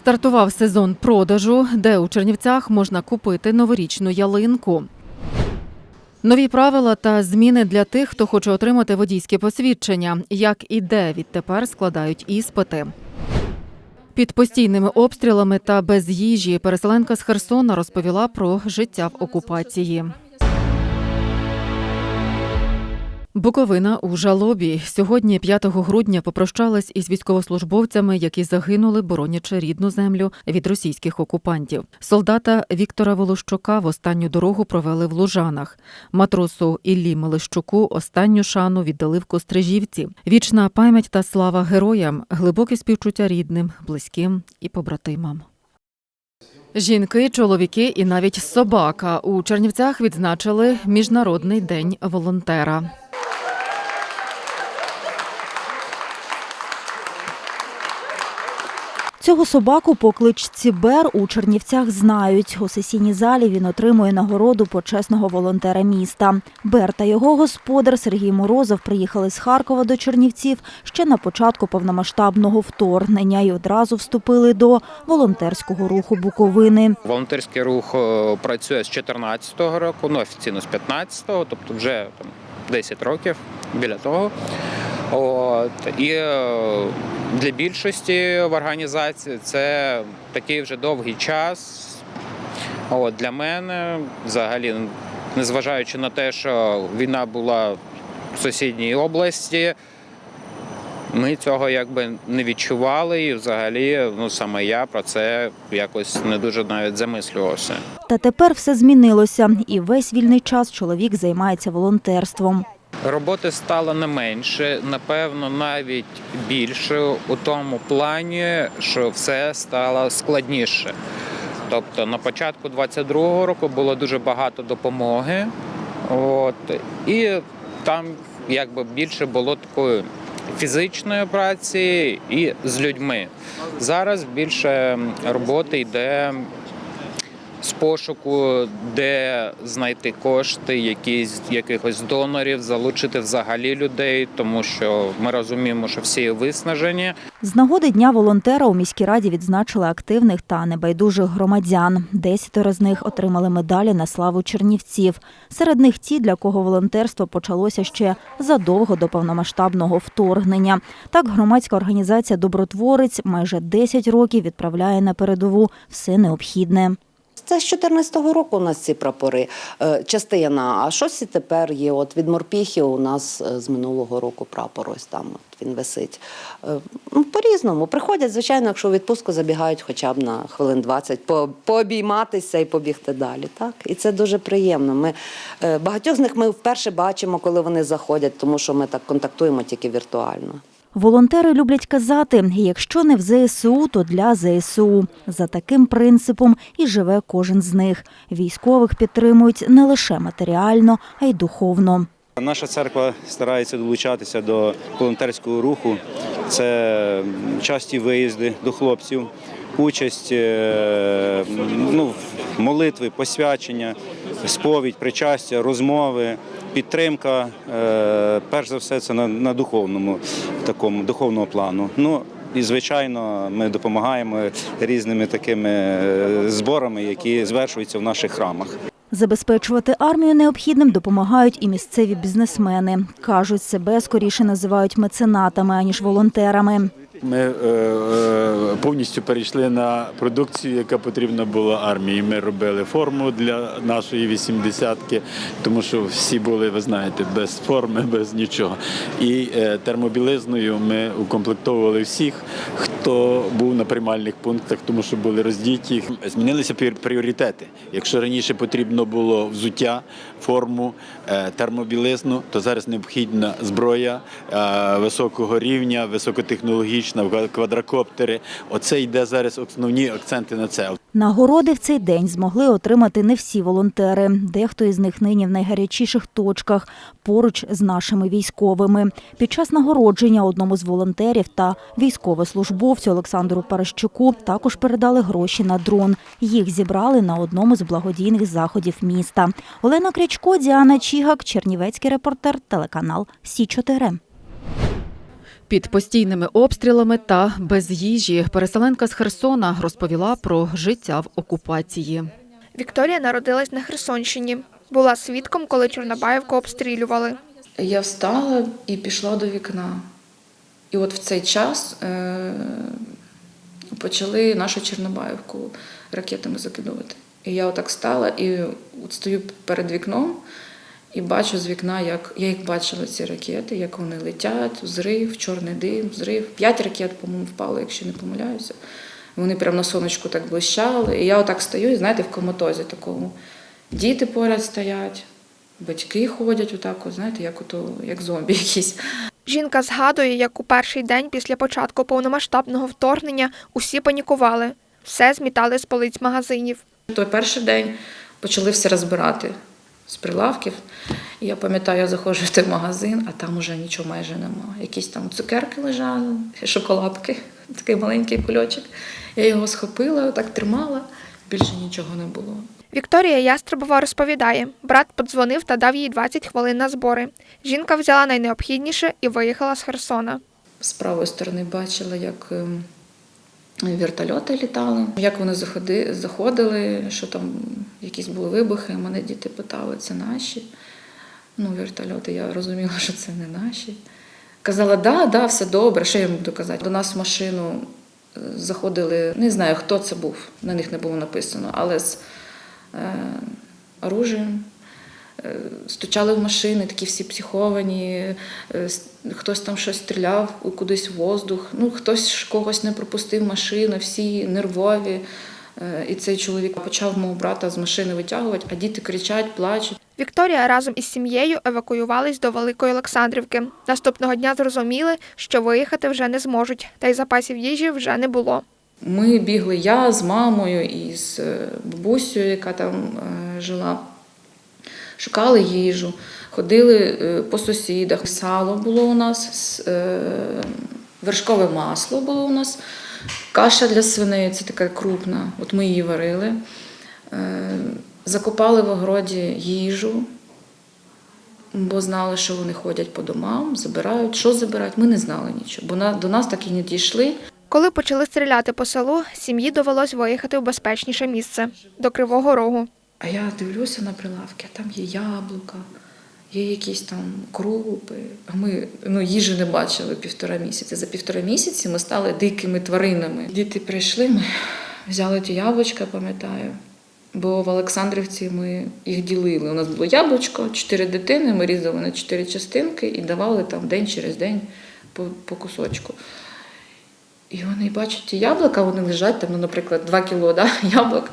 Стартував сезон продажу, де у Чернівцях можна купити новорічну ялинку. Нові правила та зміни для тих, хто хоче отримати водійське посвідчення, як і де відтепер складають іспити. Під постійними обстрілами та без їжі переселенка з Херсона розповіла про життя в окупації. Буковина у жалобі сьогодні, 5 грудня, попрощалась із військовослужбовцями, які загинули, боронячи рідну землю від російських окупантів. Солдата Віктора Волощука в останню дорогу провели в Лужанах. Матросу Іллі Мелищуку останню шану віддали в Кострижівці. Вічна пам'ять та слава героям, глибоке співчуття рідним, близьким і побратимам. Жінки, чоловіки і навіть собака у Чернівцях відзначили Міжнародний день волонтера. Цього собаку по кличці Бер у Чернівцях знають. У сесійній залі він отримує нагороду почесного волонтера міста. Бер та його господар Сергій Морозов приїхали з Харкова до Чернівців ще на початку повномасштабного вторгнення і одразу вступили до волонтерського руху Буковини. Волонтерський рух е, працює з 2014 року, ну офіційно з 15-го, тобто вже там 10 років біля того. От, і е, для більшості в організації це такий вже довгий час. От, для мене взагалі, незважаючи на те, що війна була в сусідній області, ми цього якби не відчували, і взагалі, ну саме я про це якось не дуже навіть замислювався. Та тепер все змінилося, і весь вільний час чоловік займається волонтерством. Роботи стало не менше, напевно, навіть більше у тому плані, що все стало складніше. Тобто на початку 22-го року було дуже багато допомоги, от, і там якби більше було такої фізичної праці і з людьми. Зараз більше роботи йде з пошуку, де знайти кошти, якісь якихось донорів, залучити взагалі людей, тому що ми розуміємо, що всі виснажені. З нагоди Дня волонтера у міській раді відзначили активних та небайдужих громадян. Десятеро з них отримали медалі на славу чернівців. Серед них ті, для кого волонтерство почалося ще задовго до повномасштабного вторгнення. Так, громадська організація Добротворець майже 10 років відправляє на передову все необхідне. Це з 14-го року у нас ці прапори. Е, Частина, а щось і тепер є. От від морпіхи у нас е, з минулого року прапор ось там от він висить. Е, Ну, по-різному. Приходять, звичайно, якщо у відпустку забігають хоча б на хвилин 20, по, пообійматися і побігти далі. Так? І це дуже приємно. Ми, багатьох з них ми вперше бачимо, коли вони заходять, тому що ми так контактуємо тільки віртуально. Волонтери люблять казати: якщо не в ЗСУ, то для ЗСУ. За таким принципом і живе кожен з них. Військових підтримують не лише матеріально, а й духовно. Наша церква старається долучатися до волонтерського руху. Це часті виїзди до хлопців, участь е, ну, молитви, посвячення, сповідь, причастя, розмови, підтримка. Е, Перш за все, це на, духовному такому духовному плану. Ну і звичайно, ми допомагаємо різними такими е, зборами, які звершуються в наших храмах. Забезпечувати армію необхідним допомагають і місцеві бізнесмени. Кажуть, себе скоріше називають меценатами, аніж волонтерами. Ми е, е, повністю перейшли на продукцію, яка потрібна була армії. Ми робили форму для нашої вісімдесятки, тому що всі були, ви знаєте, без форми, без нічого. І е, термобілизною ми укомплектовували всіх, хто був на приймальних пунктах, тому що були роздіті. Змінилися пріор- пріоритети. Якщо раніше потрібно було взуття, форму, е, термобілизну, то зараз необхідна зброя е, високого рівня, високотехнологічна, квадрокоптери. Оце йде зараз основні акценти на це. Нагороди в цей день змогли отримати не всі волонтери. Дехто із них нині в найгарячіших точках поруч з нашими військовими. Під час нагородження одному з волонтерів та військовослужбовцю Олександру Паращуку також передали гроші на дрон. Їх зібрали на одному з благодійних заходів міста. Олена Крячко, Діана Чігак, Чернівецький репортер, телеканал Сі 4 Під постійними обстрілами та без їжі переселенка з Херсона розповіла про життя в окупації. Вікторія народилась на Херсонщині. Була свідком, коли Чорнобаївку обстрілювали. Я встала і пішла до вікна. І от в цей час е- почали нашу Чорнобаївку ракетами закидувати. І я отак стала і от стою перед вікном і бачу з вікна, як я їх бачила, ці ракети, як вони летять, взрив, чорний дим, взрив. П'ять ракет, по-моєму, впало, якщо не помиляюся. Вони прямо на сонечку так блищали. І я отак стою, і знаєте, в коматозі такому. Діти поряд стоять, батьки ходять отак, от, знаєте, як, ото, як зомбі якісь. Жінка згадує, як у перший день після початку повномасштабного вторгнення усі панікували, все змітали з полиць магазинів. Той перший день почали все розбирати з прилавків. Я пам'ятаю, я заходжу в той магазин, а там уже нічого майже нема. Якісь там цукерки лежали, шоколадки, такий маленький кульочок. Я його схопила, так тримала, більше нічого не було. Вікторія Ястребова розповідає, брат подзвонив та дав їй 20 хвилин на збори. Жінка взяла найнеобхідніше і виїхала з Херсона. З правої сторони бачила, як ем, вертольоти літали, як вони заходи, заходили, що там якісь були вибухи. Мене діти питали, це наші. Ну, вертольоти, я розуміла, що це не наші. Казала, да, да, все добре. Що я буду казати? До нас в машину е, заходили, не знаю, хто це був, на них не було написано, але з е, оружієм. Е, Стучали в машини, такі всі психовані, е, хтось там щось стріляв кудись в воздух, ну хтось когось не пропустив машину, всі нервові. І цей чоловік почав мого брата з машини витягувати, а діти кричать, плачуть. Вікторія разом із сім'єю евакуювались до Великої Олександрівки. Наступного дня зрозуміли, що виїхати вже не зможуть, та й запасів їжі вже не було. Ми бігли я з мамою і з е, бабусею, яка там е, жила. Шукали їжу, ходили е, по сусідах. Сало було у нас, вершкове масло було у нас, каша для свиней, це така крупна. От ми її варили. Закопали в огороді їжу, бо знали, що вони ходять по домам, забирають. Що забирають, ми не знали нічого, бо до нас так і не дійшли. Коли почали стріляти по селу, сім'ї довелось виїхати в безпечніше місце до Кривого Рогу. А я дивлюся на прилавки, а там є яблука, є якісь там крупи. А ми ну, їжі не бачили півтора місяці. За півтора місяці ми стали дикими тваринами. Діти прийшли, ми взяли ті яблучка, пам'ятаю. Бо в Олександрівці ми їх ділили. У нас було яблучко, чотири дитини, ми різали на чотири частинки і давали там день через день по, по кусочку. І вони бачать ті яблука, вони лежать там, ну, наприклад, 2 кіло да, яблук.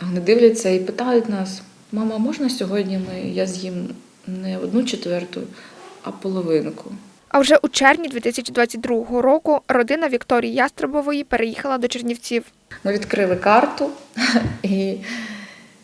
Вони дивляться і питають нас: мама, можна сьогодні ми, я з'їм не одну четверту, а половинку. А вже у червні 2022 року родина Вікторії Ястребової переїхала до Чернівців. Ми відкрили карту і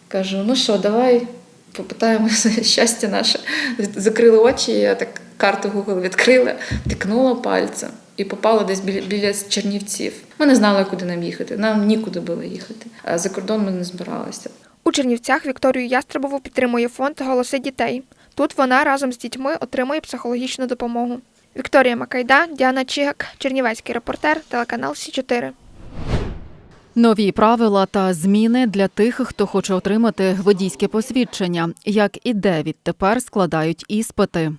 кажу: ну що, давай попитаємо щастя наше. Закрили очі, я так карту Google відкрила, тикнула пальцем і попала десь біля, біля Чернівців. Ми не знали, куди нам їхати. Нам нікуди було їхати. А за кордон ми не збиралися. У Чернівцях Вікторію Ястребову підтримує фонд Голоси дітей. Тут вона разом з дітьми отримує психологічну допомогу. Вікторія Макайда, Діана Чігак, Чернівецький репортер, телеканал Сі 4 Нові правила та зміни для тих, хто хоче отримати водійське посвідчення, як і де відтепер складають іспити.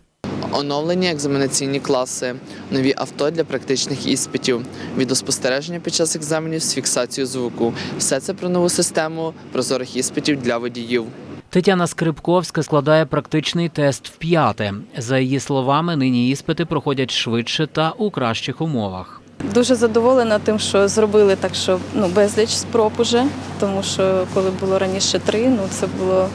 Оновлені екзаменаційні класи, нові авто для практичних іспитів, відеоспостереження під час екзаменів з фіксацією звуку. Все це про нову систему прозорих іспитів для водіїв. Тетяна Скрипковська складає практичний тест в п'яте. За її словами, нині іспити проходять швидше та у кращих умовах. Дуже задоволена тим, що зробили так, що ну безліч спроб уже, тому що коли було раніше три, ну це було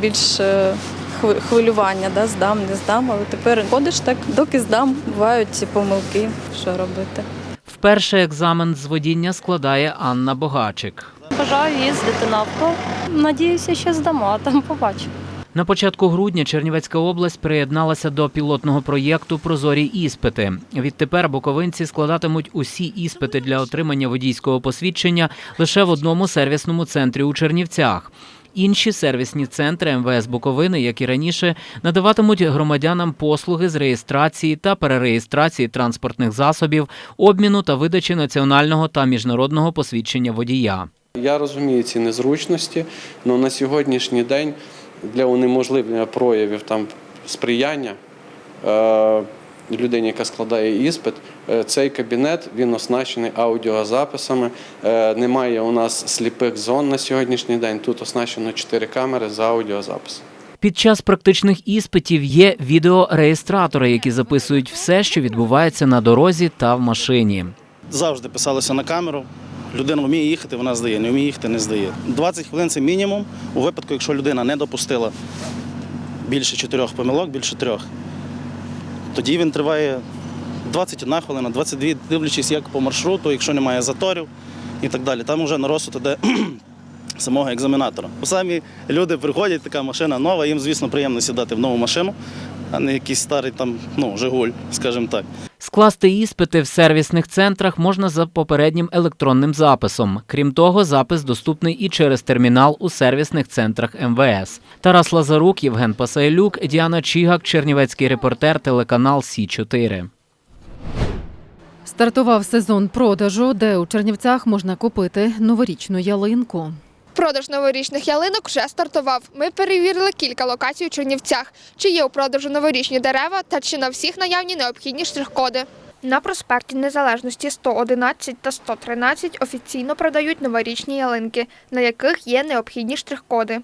більше хви- хвилювання, да, здам, не здам, але тепер ходиш так, доки здам, бувають ці помилки, що робити. Вперше екзамен з водіння складає Анна Богачик. Бажаю їздити на авто. Надіюся, ще здамо, а там побачимо. На початку грудня Чернівецька область приєдналася до пілотного проєкту Прозорі іспити. Відтепер буковинці складатимуть усі іспити для отримання водійського посвідчення лише в одному сервісному центрі у Чернівцях. Інші сервісні центри МВС Буковини, як і раніше, надаватимуть громадянам послуги з реєстрації та перереєстрації транспортних засобів, обміну та видачі національного та міжнародного посвідчення водія. Я розумію ці незручності, але на сьогоднішній день для унеможливлення проявів там сприяння е, людині, яка складає іспит, цей кабінет він оснащений аудіозаписами. Е, немає у нас сліпих зон на сьогоднішній день. Тут оснащено 4 камери за аудіозапис. Під час практичних іспитів є відеореєстратори, які записують все, що відбувається на дорозі та в машині. завжди писалося на камеру. Людина вміє їхати, вона здає, не вміє їхати, не здає. 20 хвилин це мінімум у випадку, якщо людина не допустила більше чотирьох помилок, більше трьох. Тоді він триває 21 хвилина, 22, дивлячись як по маршруту, якщо немає заторів і так далі. Там вже на розсуд іде самого екзаменатора. Самі люди приходять, така машина нова, їм, звісно, приємно сідати в нову машину, а не якийсь старий там, ну, Жигуль, скажімо так. Скласти іспити в сервісних центрах можна за попереднім електронним записом. Крім того, запис доступний і через термінал у сервісних центрах МВС. Тарас Лазарук, Євген Пасайлюк, Діана Чігак, Чернівецький репортер, телеканал Сі 4 Стартував сезон продажу, де у Чернівцях можна купити новорічну ялинку. Продаж новорічних ялинок вже стартував. Ми перевірили кілька локацій у Чернівцях, чи є у продажу новорічні дерева та чи на всіх наявні необхідні штрих-коди. На проспекті Незалежності 111 та 113 офіційно продають новорічні ялинки, на яких є необхідні штрих-коди.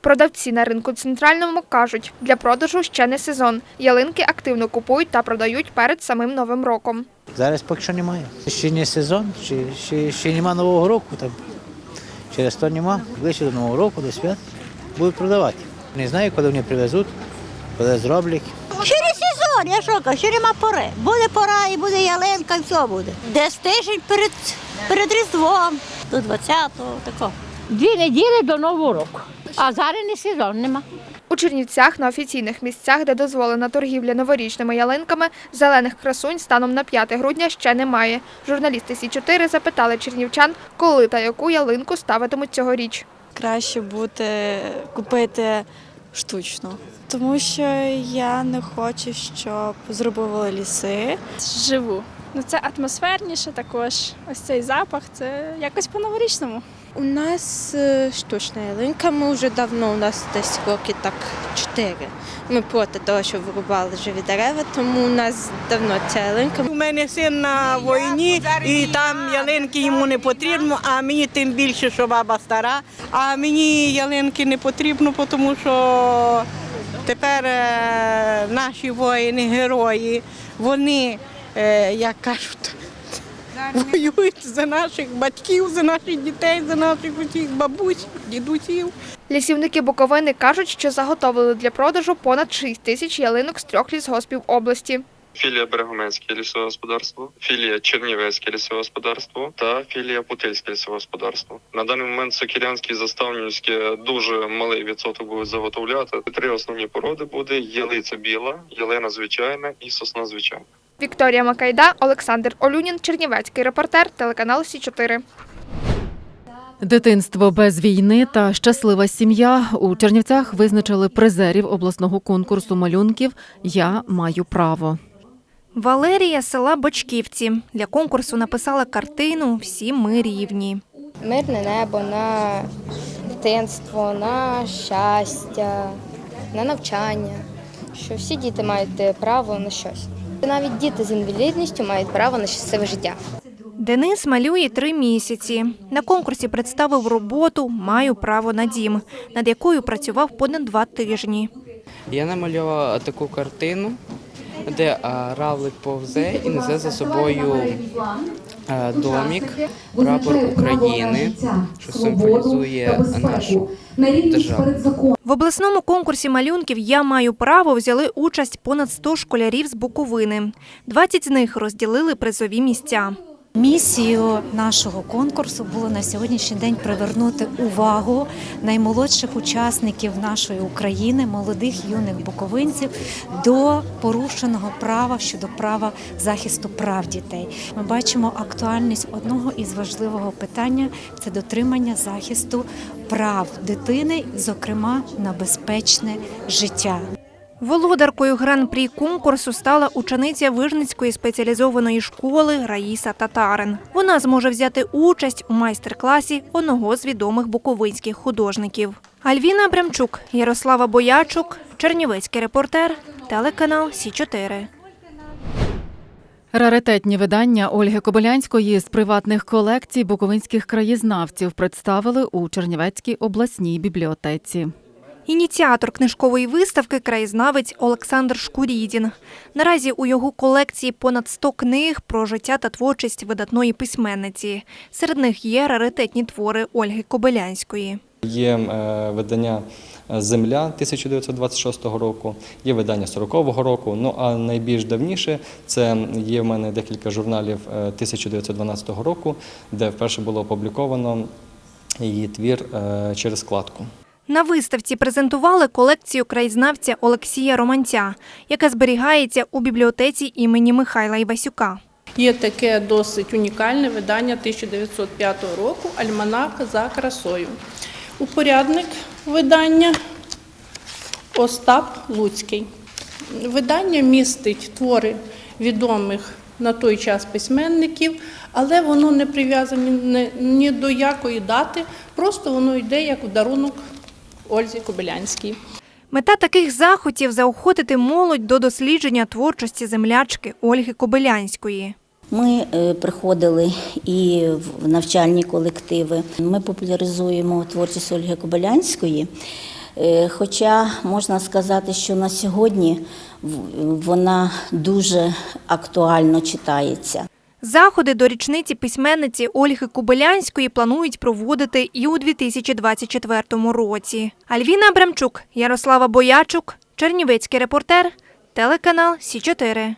Продавці на ринку центральному кажуть, для продажу ще не сезон. Ялинки активно купують та продають перед самим новим роком. Зараз поки що немає. Ще не сезон, ще, ще, ще нема нового року. Там. Через то нема. Ближче до нового року, до свят будуть продавати. Не знаю, коли вони привезуть, коли зроблять. Через сезон, я що кажу, ще нема пори. Буде пора і буде ялинка, і все буде. Десь тиждень перед, перед Різдвом, до 20-го, тако. Дві неділі до Нового року. А зараз не сезон, нема. У Чернівцях на офіційних місцях, де дозволена торгівля новорічними ялинками, зелених красунь станом на 5 грудня ще немає. Журналісти Сі 4 запитали чернівчан, коли та яку ялинку ставитимуть цьогоріч. Краще буде купити штучно. Тому що я не хочу, щоб зробили ліси. Живу. Ну це атмосферніше також. Ось цей запах, це якось по-новорічному. У нас е, штучна ялинка, ми вже давно, у нас десь роки так чотири. Ми проти того, щоб вирубали живі дерева, тому у нас давно ця ялинка. У мене син на війні, і там ялинки йому не потрібно, а мені тим більше, що баба стара. А мені ялинки не потрібно, тому що тепер е, наші воїни, герої, вони, е, як кажуть, воюють за наших батьків, за наших дітей, за наших усіх бабусь, дідусів. Лісівники Буковини кажуть, що заготовили для продажу понад 6 тисяч ялинок з трьох лісгоспів області. Філія Берегоменське лісове господарство, філія Чернівецьке лісове господарство та філія Путильське лісове господарство. На даний момент Сокірянське і Заставнівське дуже малий відсоток будуть заготовляти. Три основні породи буде ялиця біла, ялина звичайна і сосна звичайна. Вікторія Макайда, Олександр Олюнін, Чернівецький репортер, телеканал Сі 4 Дитинство без війни та щаслива сім'я у Чернівцях визначили призерів обласного конкурсу малюнків Я маю право. Валерія з села Бочківці для конкурсу написала картину Всі ми рівні. Мирне небо на дитинство, на щастя, на навчання. Що всі діти мають право на щось. Навіть діти з інвалідністю мають право на щасливе життя. Денис малює три місяці. На конкурсі представив роботу Маю право на дім, над якою працював понад два тижні. Я намалював таку картину, де равлик повзе і несе за собою а, домік, прапор України, що символізує нашу державу. В обласному конкурсі малюнків Я маю право взяли участь понад 100 школярів з Буковини. 20 з них розділили призові місця. Місією нашого конкурсу було на сьогоднішній день привернути увагу наймолодших учасників нашої України, молодих юних буковинців, до порушеного права щодо права захисту прав дітей. Ми бачимо актуальність одного із важливого питання це дотримання захисту прав дитини, зокрема на безпечне життя. Володаркою гран-прі конкурсу стала учениця Вижницької спеціалізованої школи Раїса Татарин. Вона зможе взяти участь у майстер-класі одного з відомих буковинських художників. Альвіна Абрамчук, Ярослава Боячук, Чернівецький репортер, телеканал Сі 4 Раритетні видання Ольги Кобилянської з приватних колекцій буковинських краєзнавців представили у Чернівецькій обласній бібліотеці. Ініціатор книжкової виставки краєзнавець Олександр Шкурідін. Наразі у його колекції понад 100 книг про життя та творчість видатної письменниці. Серед них є раритетні твори Ольги Кобилянської. Є е, видання Земля 1926 року, є видання 40-го року. Ну а найбільш давніше це є в мене декілька журналів е, 1912 року, де вперше було опубліковано її твір е, через складку. На виставці презентували колекцію краєзнавця Олексія Романця, яка зберігається у бібліотеці імені Михайла Івасюка. Є таке досить унікальне видання 1905 року Альманах за красою. Упорядник видання Остап Луцький. Видання містить твори відомих на той час письменників, але воно не прив'язане ні- до якої дати, просто воно йде як дарунок Ользі Кобилянській. Мета таких заходів заохотити молодь до дослідження творчості землячки Ольги Кобилянської. Ми е, приходили і в навчальні колективи. Ми популяризуємо творчість Ольги Кобилянської. Е, Хоча можна сказати, що на сьогодні вона дуже актуально читається. Заходи до річниці письменниці Ольги Кубилянської планують проводити і у 2024 році. Альвіна Абрамчук, Ярослава Боячук, Чернівецький репортер, телеканал Сі 4